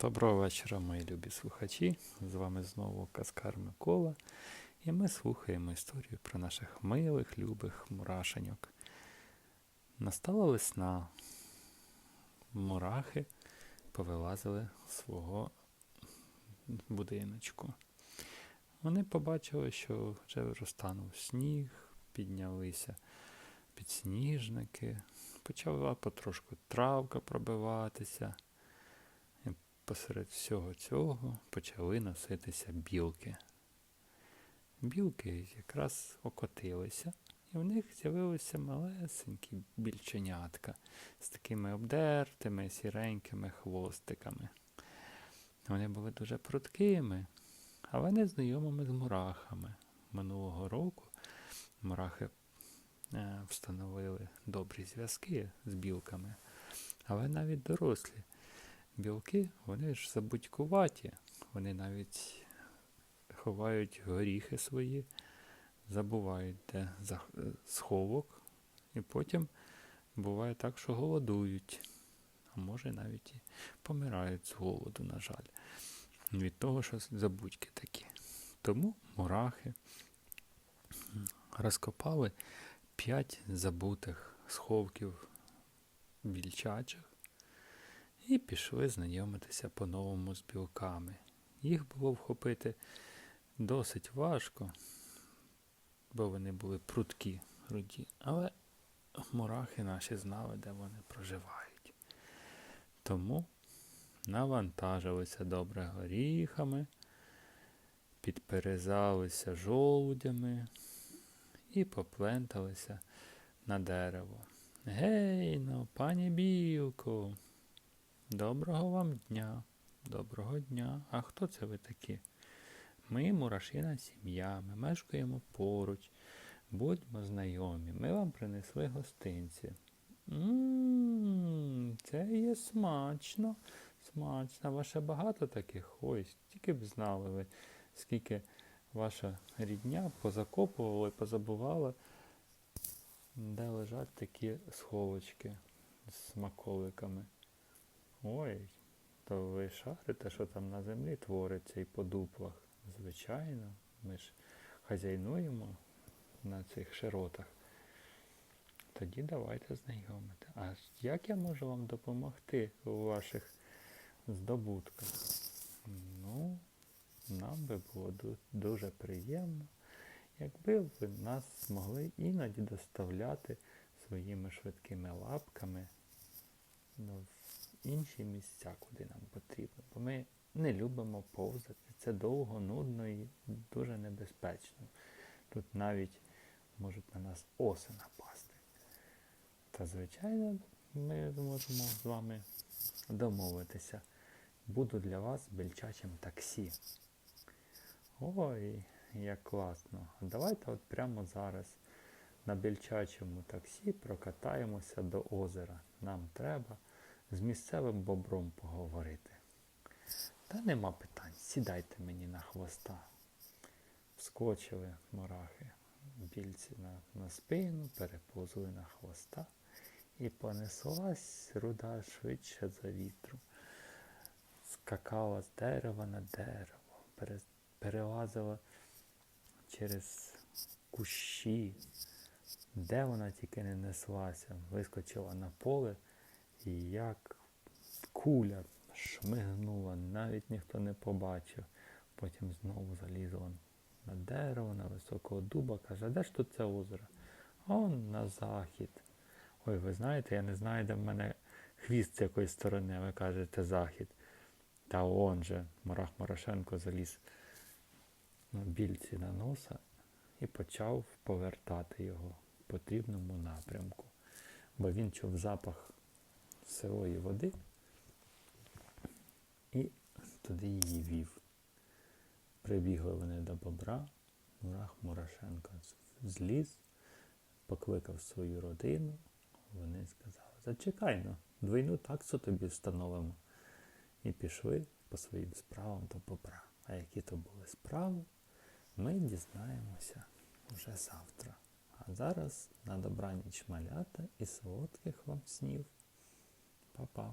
Доброго вечора, мої любі слухачі. З вами знову Каскар Микола. І ми слухаємо історію про наших милих, любих мурашеньок. Настала весна. Мурахи повилазили з свого будиночку. Вони побачили, що вже розтанув сніг, піднялися підсніжники, почала потрошку травка пробиватися. Посеред всього цього почали носитися білки. Білки якраз окотилися, і в них з'явилися малесенькі більченятка з такими обдертими сіренькими хвостиками. Вони були дуже пруткими, але не знайомими з мурахами. Минулого року мурахи е, встановили добрі зв'язки з білками, але навіть дорослі білки, вони ж забудькуваті, вони навіть ховають горіхи свої, забувають де е, сховок, і потім буває так, що голодують, а може навіть і помирають з голоду, на жаль, від того, що забудьки такі. Тому мурахи розкопали п'ять забутих сховків більчачих і пішли знайомитися по-новому з білками. Їх було вхопити досить важко, бо вони були прудкі, руді, але мурахи наші знали, де вони проживають. Тому навантажилися добре горіхами, підперезалися жолудями і попленталися на дерево. Гей, ну, пані білко, доброго вам дня, доброго дня. А хто це ви такі? Ми мурашина сім'я, ми мешкаємо поруч. Будьмо знайомі, ми вам принесли гостинці. Ммм, це є смачно, смачно. Ваше багато таких? Ой, тільки б знали ви, скільки ваша рідня позакопувала і позабувала, де лежать такі сховочки з смаколиками. Ой, то ви шарите, що там на землі твориться і по дуплах. Звичайно, ми ж хазяйнуємо на цих широтах. Тоді давайте знайомити. А як я можу вам допомогти у ваших здобутках? Ну, нам би було дуже приємно, якби ви нас змогли іноді доставляти своїми швидкими лапками інші місця, куди нам потрібно. Бо ми не любимо повзати. Це довго, нудно і дуже небезпечно. Тут навіть можуть на нас оси напасти. Та, звичайно, ми зможемо з вами домовитися. Буду для вас бельчачим таксі. Ой, як класно. Давайте от прямо зараз на бельчачому таксі прокатаємося до озера. Нам треба з місцевим бобром поговорити. Та нема питань, сідайте мені на хвоста. Вскочили мурахи, більці на, на спину, переповзли на хвоста і понеслась руда швидше за вітру. Скакала з дерева на дерево, пере, перелазила через кущі, де вона тільки не неслася, вискочила на поле як куля шмигнула, навіть ніхто не побачив. Потім знову залізла на дерево, на високого дуба, каже, а де ж тут це озеро? Он на захід. Ой, ви знаєте, я не знаю, де в мене хвіст з якої сторони, ви кажете захід. Та он же, Марах Морошенко заліз на більці на носа і почав повертати його в потрібному напрямку. Бо він чув запах сирої води і туди її вів. Прибігли вони до бобра, Мурах Мурашенко зліз, покликав свою родину. Вони сказали, зачекай ну, двойну таксу тобі встановимо. І пішли по своїм справам до бобра. А які то були справи, ми дізнаємося вже завтра. А зараз на добраніч малята і солодких вам снів. Па-па.